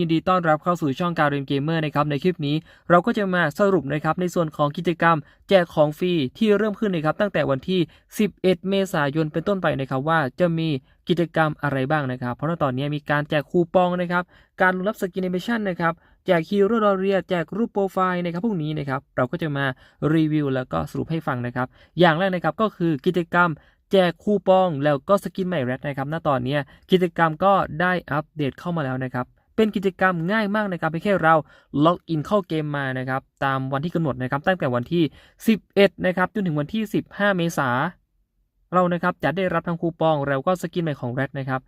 ยินดีต้อนรับเข้าสู่ช่องการเรียนเกมเมอร์นะครับในคลิปนี้เราก็จะมาสรุปนะครับในส่วนของกิจกรรม แจกของฟรีที่เริ่มขึ้นนะครับตั้งแต่วันที่ 11 เมษายนเป็นต้นไปนะครับว่าจะมีกิจกรรมอะไรบ้างนะครับ เพราะว่าตอนนี้มีการแจกคูปองนะครับ การรับสกินเนเมชั่นนะครับแจกฮีโร่ดอเรียแจกรูปโปรไฟล์นะครับพวกนี้นะครับเราก็จะมารีวิวแล้วก็สรุปให้ฟังนะครับ อย่างแรกนะครับก็คือกิจกรรมแจกคูปองแล้วก็สกินใหม่แรดนะครับ ณ ตอนนี้กิจกรรมก็ได้อัปเดตเข้ามาแล้วนะครับ เป็นกิจกรรมง่ายมากนะครับเพียงแค่เราล็อกอินเข้าเกมมานะครับตามวันที่กำหนดนะครับตั้งแต่วันที่ 11 นะครับจนถึงวันที่ 15 เมษาเรานะครับจะได้รับทั้งคูปองแล้วก็สกินใหม่ของแรดนะครับ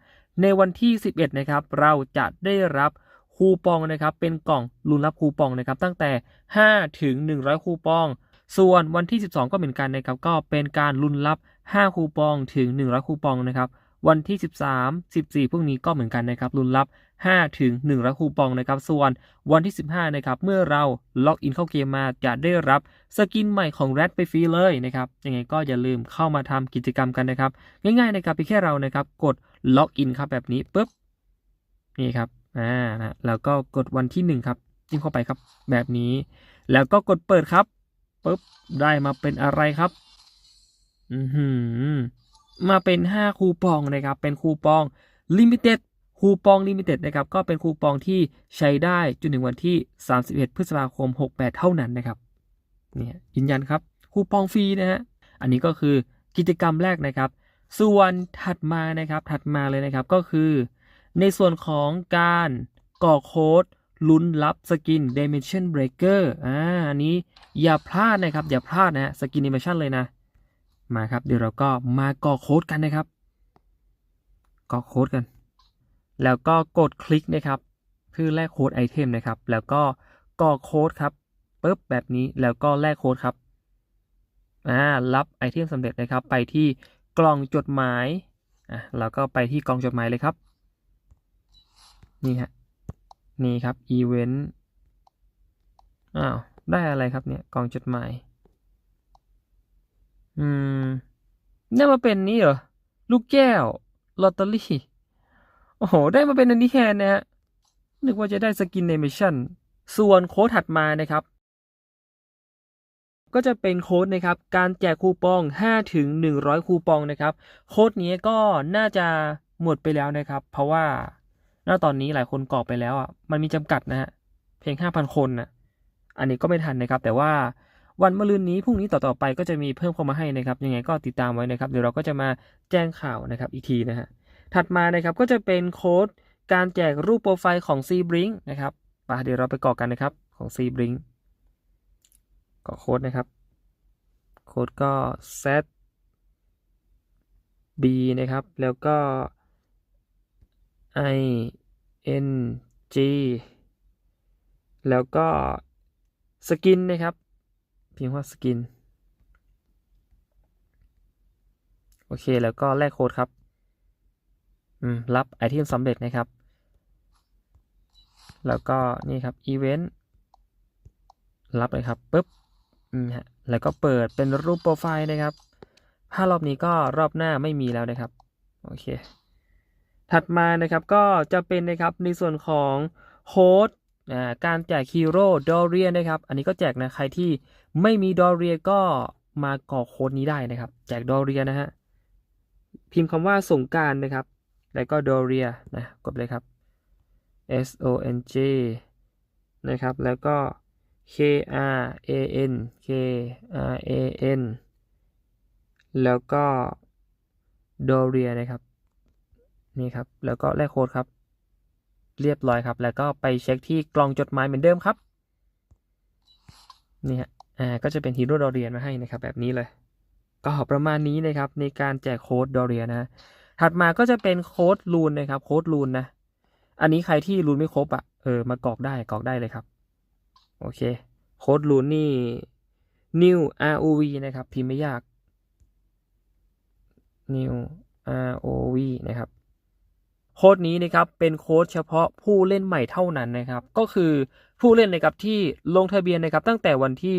ในวันที่ 11 นะครับเราจะได้รับคูปองนะครับเป็นกล่องลุ้นรับคูปองนะครับตั้งแต่ 5 ถึง 100 คูปอง ส่วนวันที่ 12 ก็เหมือนกันนะครับก็เป็นการลุ้นรับ 5 คูปองถึง 100 คูปองนะครับ วันที่ 13 14 พวกนี้ก็เหมือนกันนะครับลุ้นรับ 5 ถึง100คูปองนะครับ ส่วนวันที่ 15 นะครับ เมื่อเราล็อกอินเข้าเกมมาจะได้รับสกินใหม่ของแรดไปฟรีเลยนะครับ ยังไงก็อย่าลืมเข้ามาทำกิจกรรมกันนะครับ ง่ายๆนะครับเพียงแค่เรานะครับกดล็อกอินครับแบบนี้ปุ๊บ นี่ครับ อ่านะแล้วก็กดวันที่หนึ่งครับจิ้มเข้าไปครับ แบบนี้ แล้วก็กดเปิดครับปุ๊บ ได้มาเป็นอะไรครับ อือหือ มาเป็นห้าคูปองนะครับเป็นคูปองลิมิเต็ดคูปองลิมิเต็ดนะครับก็เป็นคูปองที่ใช้ได้จนถึงวันที่ 31 พฤษภาคม 68 เท่านั้นนะครับเนี่ยยืนยันครับคูปองฟรีนะฮะอันนี้ก็คือกิจกรรมแรกนะครับ ส่วนถัดมานะครับถัดมาเลยนะครับก็คือ ในส่วนของการก่อโค้ดลุ้นรับสกิน Dimension Breaker อ่าอันนี้อย่าพลาดนะครับ อย่าพลาดนะฮะสกิน Dimension เลยนะ มาครับ เดี๋ยวเราก็มาก่อโค้ดกันนะครับก่อโค้ดกัน แล้วก็กดคลิกนะครับเพื่อแลกโค้ดไอเทมนะครับ แล้วก็ก่อโค้ดครับปุ๊บแบบนี้แล้วก็แลกโค้ดครับอ่ารับไอเทมสำเร็จนะครับ ไปที่กล่องจดหมายอะเราก็ไปที่กล่องจดหมายเลยครับ นี่ฮะนี่ครับอีเวนต์อ้าวได้อะไรครับเนี่ยกล่องจดหมาย อืมได้มาเป็นนี่เหรอ ลูกแก้ว ลอตเตอรี่ โอ้โห ได้มาเป็นอันนี้แทนนะฮะ นึกว่าจะได้สกินเนมิชั่น ส่วนโค้ดถัดมานะครับ ก็จะเป็นโค้ดนะครับ การแจกคูปอง 5 ถึง 100 คูปองนะครับ โค้ดนี้ก็น่าจะหมดไปแล้วนะครับ เพราะว่าณตอนนี้หลายคนกรอกไปแล้วอะ มันมีจำกัดนะฮะ เพียง 5,000 คนนะอันนี้ก็ไม่ทันนะครับ แต่ว่า วันมะรืนนี้พรุ่งนี้ต่อๆไปก็จะมีเพิ่มเข้ามาให้นะครับยังไงก็ติดตามไว้นะครับเดี๋ยวเราก็จะมาแจ้งข่าวนะครับอีกทีนะฮะถัดมานะครับก็จะเป็นโค้ดการแจกรูปโปรไฟล์ของ c b r i n k นะครับไปเดี๋ยวเราไปกรอกกันนะครับของ c b r i n k กรอกโค้ดนะครับ โค้ดก็ z b นะครับ แล้วก็ i n g แล้วก็สกินนะครับ พิมพ์ว่าสกิน โอเค แล้วก็แลกโค้ดครับ อืม รับไอเทมสำเร็จนะครับ แล้วก็นี่ครับอีเวนต์รับเลยครับปุ๊บอืมฮะ แล้วก็เปิดเป็นรูปโปรไฟล์นะครับ ถ้ารอบนี้ก็รอบหน้าไม่มีแล้วนะครับ โอเค ถัดมานะครับก็จะเป็นนะครับในส่วนของโค้ดการแจกฮีโร่ดอเรียนะครับ อันนี้ก็แจกนะ ใครที่ ไม่มีดอเรียก็มากรอโค้ดนี้ได้นะครับ แจกดอเรียนะฮะ พิมพ์คำว่าสงการนะครับ แล้วก็ดอเรียนะ กดเลยครับ S O N G นะครับ แล้วก็ K R A N K R A N แล้วก็ดอเรียนะครับ นี่ครับ แล้วก็แลกโค้ดครับ เรียบร้อยครับ แล้วก็ไปเช็คที่กล่องจดหมายเหมือนเดิมครับ นี่ฮะ อ่าก็จะเป็นฮีโร่ดอเรียนมาให้นะครับแบบนี้เลย ก็ประมาณนี้นะครับในการแจกโค้ดดอเรียนะถัดมาก็จะเป็นโค้ดลูนนะครับโค้ดลูนนะ อันนี้ใครที่ลูนไม่ครบอะ่ะเออมากรอกได้กรอกได้เลยครับ โอเคโค้ดลูนนี่ new rov นะครับพิมพ์ไม่ยาก new rov นะครับโค้ดนี้นะครับเป็นโค้ดเฉพาะผู้เล่นใหม่เท่านั้นนะครับ ก็คือ ผู้เล่นนะครับที่ลงทะเบียนนะครับตั้งแต่วันที่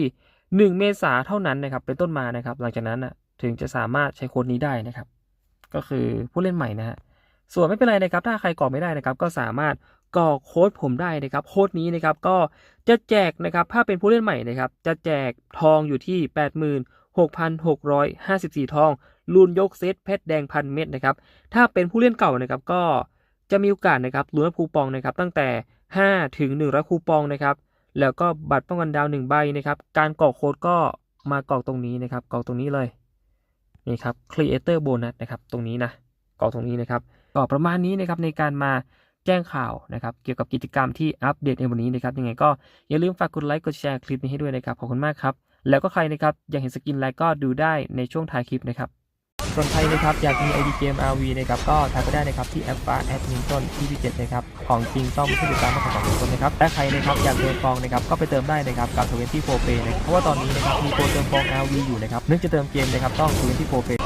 1 เมษาเท่านั้นนะครับเป็นต้นมานะครับ หลังจากนั้นนะถึงจะสามารถใช้โค้ดนี้ได้นะครับ ก็คือผู้เล่นใหม่นะฮะส่วนไม่เป็นไรนะครับ ถ้าใครกรอกไม่ได้นะครับ ก็สามารถกรอกโค้ดผมได้นะครับ โค้ดนี้นะครับก็จะแจกนะครับถ้าเป็นผู้เล่นใหม่นะครับ จะแจกทองอยู่ที่ 86,654 ทองลุ้นยกเซตเพชรแดงพันเม็ดนะครับ ถ้าเป็นผู้เล่นเก่านะครับก็จะมีโอกาสนะครับลุ้นรับคูปองนะครับ ตั้งแต่ 5 ถึง 100 คูปองนะครับ แล้วก็บัตรป้องกันดาว1ใบนะครับ การกรอกโค้ดก็มากรอกตรงนี้นะครับ กรอกตรงนี้เลย นี่ครับ Creator Bonus นะครับ ตรงนี้นะ กรอกตรงนี้นะครับก็ประมาณนี้นะครับในการมาแจ้งข่าวนะครับ เกี่ยวกับกิจกรรมที่อัปเดตในวันนี้นะครับ ยังไงก็อย่าลืมฝากกดไลค์ กดแชร์คลิปนี้ให้ด้วยนะครับ ขอบคุณมากครับ แล้วก็ใครนะครับอยากเห็นสกินอะไรก็ดูได้ในช่วงท้ายคลิปนะครับ ส่วนใครนะครับอยากมี ID เกม RV นะครับก็ทักก็ได้นะครับที่แอปฟ้าแอดมินต้นที่พีเจ็ดนะครับของจริงต้องไม่ใช่ติดตามมาของของตนนะครับและใครนะครับอยากเติมฟองนะครับก็ไปเติมได้นะครับกับ24 Pay นะครับเพราะว่าตอนนี้นะครับมีโปรเติมฟอง RV อยู่นะครับนึกจะเติมเกมนะครับต้อง24 Pay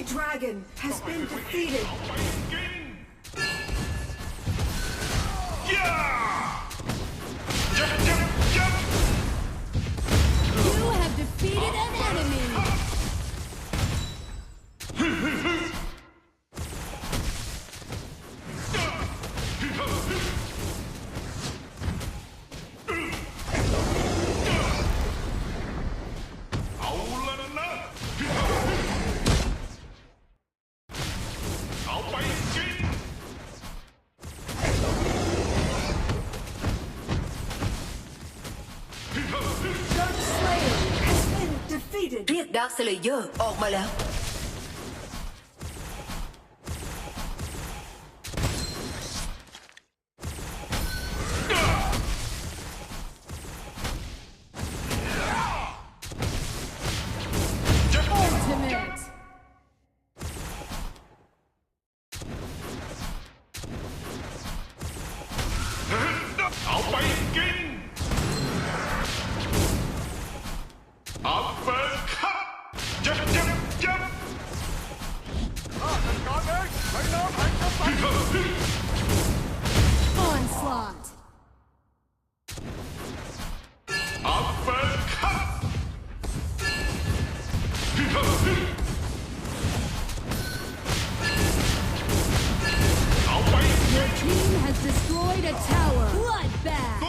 Holy Dragon has been defeated. กิ เรียกดาร์คสเลเยอร์ออกมาแล้ว Onslaught! อัพเฟิร์สคัทเอาไป Your team has destroyed a tower! Bloodbath!